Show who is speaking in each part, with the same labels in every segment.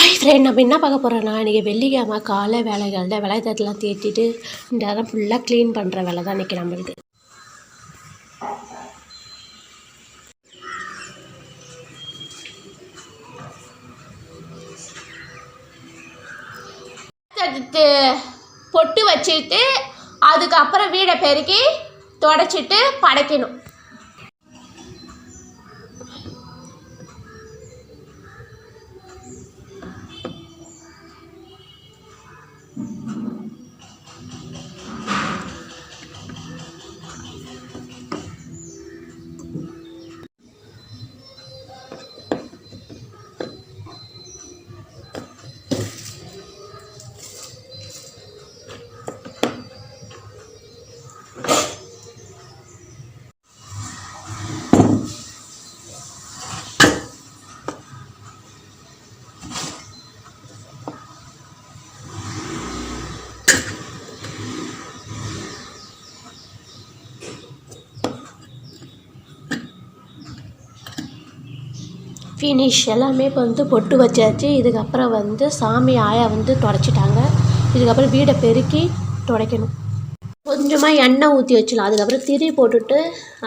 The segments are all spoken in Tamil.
Speaker 1: ஹாய் ஃப்ரெண்ட் நம்ம என்ன பார்க்க போகிறோன்னா இன்றைக்கி வெள்ளிக்கிழமை காலை வேலைகளில் விளையாட்டெல்லாம் தேத்திட்டு இந்த இடம் ஃபுல்லாக க்ளீன் பண்ணுற வேலை தான் இன்றைக்கி நம்மளுக்கு.
Speaker 2: எடுத்து பொட்டு வச்சுட்டு அதுக்கப்புறம் வீடை பெருக்கி தொடச்சிட்டு படைக்கணும்.
Speaker 1: ஃபினிஷ் எல்லாமே இப்போ வந்து பொட்டு வச்சாச்சு. இதுக்கப்புறம் வந்து சாமி ஆயா வந்து தொடச்சிட்டாங்க. இதுக்கப்புறம் வீடை பெருக்கி துடைக்கணும். கொஞ்சமாக எண்ணெய் ஊற்றி வச்சிடலாம் அதுக்கப்புறம் திரி போட்டுட்டு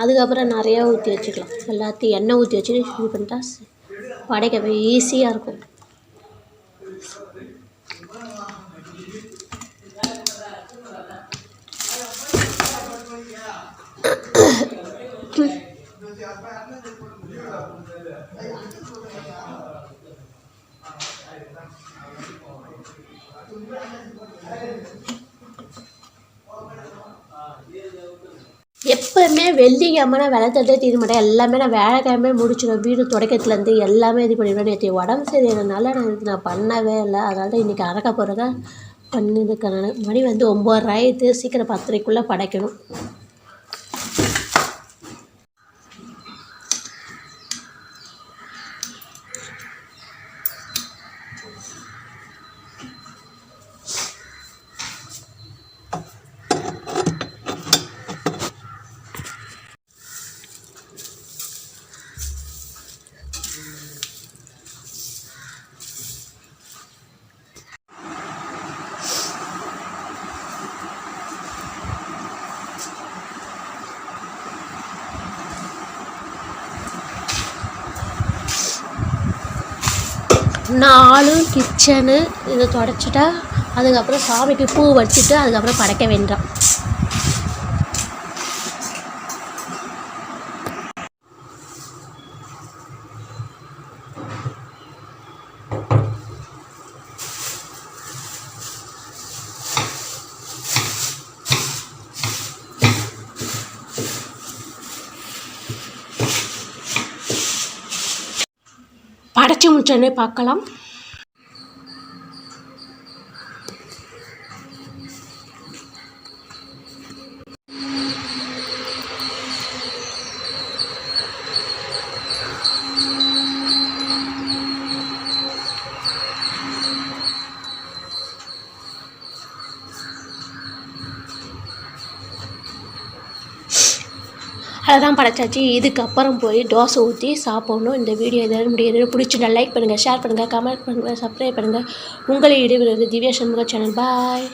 Speaker 1: அதுக்கப்புறம் நிறையா ஊற்றி வச்சுக்கலாம். எல்லாத்தையும் எண்ணெய் ஊற்றி வச்சுட்டு இது பண்ணிட்டா படைக்க ஈஸியாக இருக்கும். எப்போவுமே வெள்ளிக்கிழமை விளத்தட்டே தீர மாட்டேன் எல்லாமே நான் வேலைக்கிழமை முடிச்சிடுவேன் வீடு துடைக்கிறதுலேருந்து எல்லாமே இது பண்ணிடுவேன் நேற்று உடம்பு சரியானதுனால நான் இது நான் பண்ணவே இல்லை அதனால தான் இன்றைக்கி அறக்க போகிறத பண்ணியிருக்கேன் நான் மணி வந்து ஒம்பது சீக்கிரம் பத்தரைக்குள்ளே படைக்கணும் நாலு கிச்சனு இதை தொடச்சிட்டா அதுக்கப்புறம் சாமிக்கு பூ வச்சுட்டு அதுக்கப்புறம் படைக்க வேண்டாம். படைச்சி முடிச்சோடனே பார்க்கலாம். அதான் படைச்சாச்சு. இதுக்கப்புறம் போய் தோசை ஊற்றி சாப்பிட்ணும். இந்த வீடியோ எதாவது முடியாது பிடிச்சிருந்தா லைக் பண்ணுங்கள் ஷேர் பண்ணுங்கள் கமெண்ட் பண்ணுங்கள் சப்ஸ்கிரைப் பண்ணுங்கள் உங்களை இடைவெளி திவ்யா சண்முக சேனல் பாய்